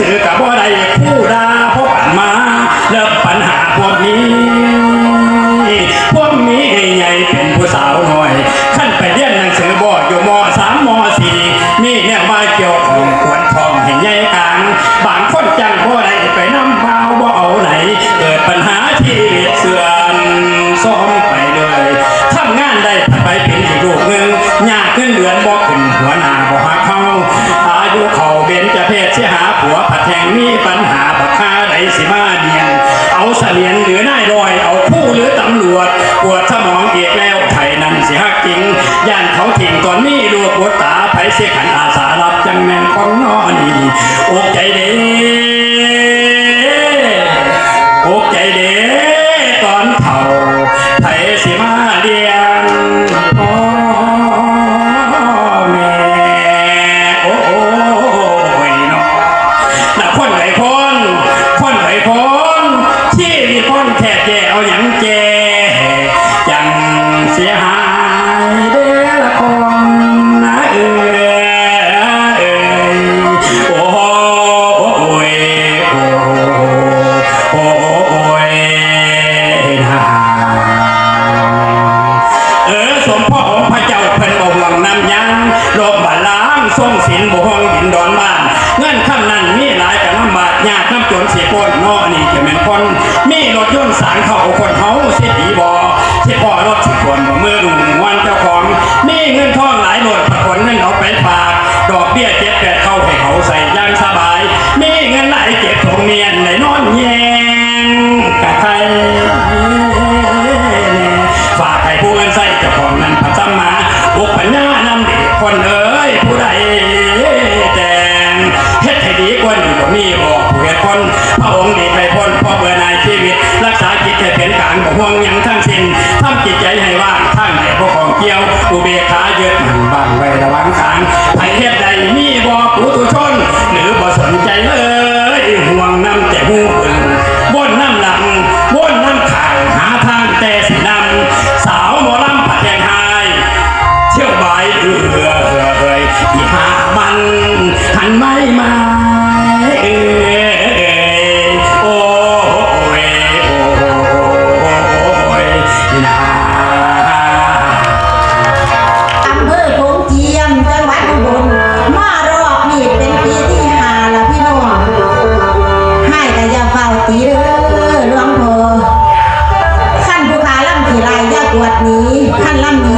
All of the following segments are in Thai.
รี หรือนายรอย เอาผู้หรือตำรวจปวดสมองเอกแล้วไทยนั่นสิฮักจริงย่านเขาถิ่งตอนนี้ดูปวดตาไผเสียขันอาสารับจังแม่นของนอนี่อกใจเด้อกใจเด้ตอนเผา น้ำจนนอนี่จะแม่นคน มีรถยนต์สารเข้าคนเฮาเสิดีบ่ที่พ่อรถสิควรบ่มือรุ่งวันเจ้าของ มีเงินทองหลายโลดผลเงินเอาไปฝาก ดอกเบี้ยเจ็ดแปดเข้าให้เขาใส่ย่างสบาย มีเงินหลายเก็บทงเมียนในนอนแยงกะใครฝากให้ผู้อื่นใส่เจ้าของนั้นพัฒมา พ้นพระองค์ดีไปพ้นเพราะเบื่อหนายชีวิต รักษาจิตให้เป็นกลางบ่ห่วงยังทั้งสิ้นทำจิตใจให้ว่างทางไหนบ่ของเกี่ยวอุเบกขาเยึดมันบังไว้ระวังทางไผเฮ็ดใดมีบ่ผู้ตุชน หรือบ่สนใจเลย วัดนี้ท่านล่ำนี้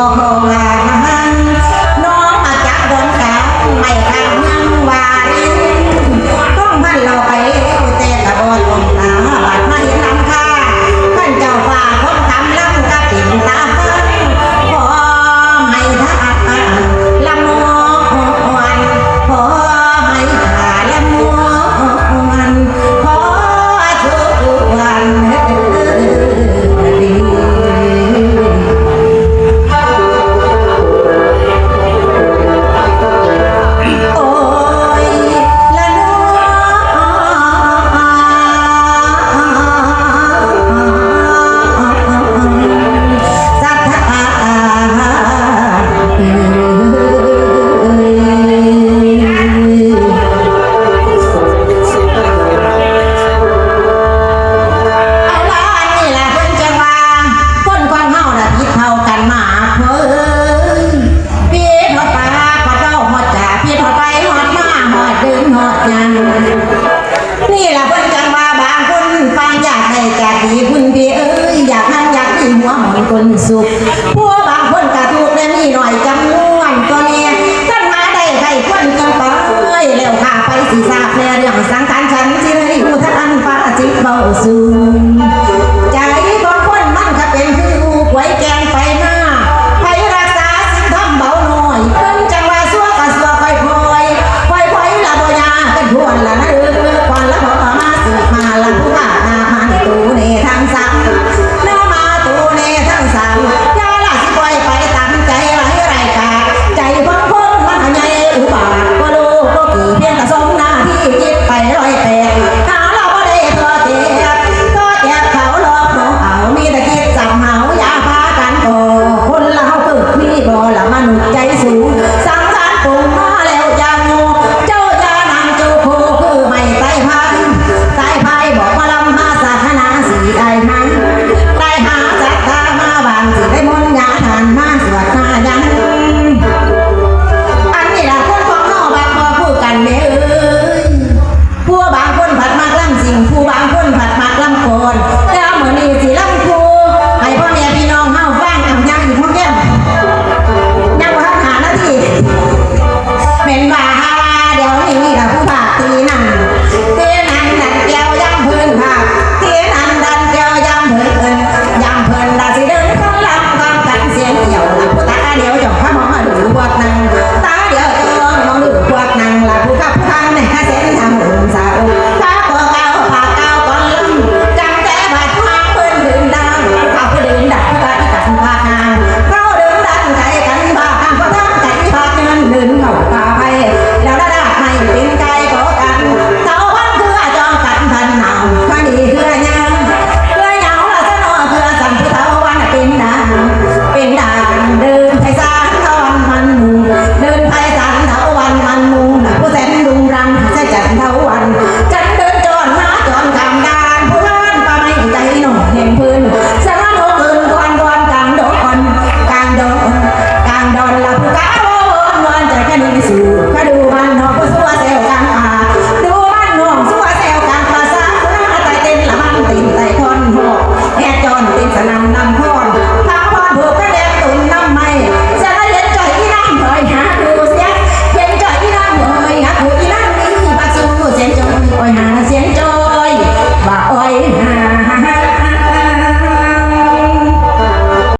الله สู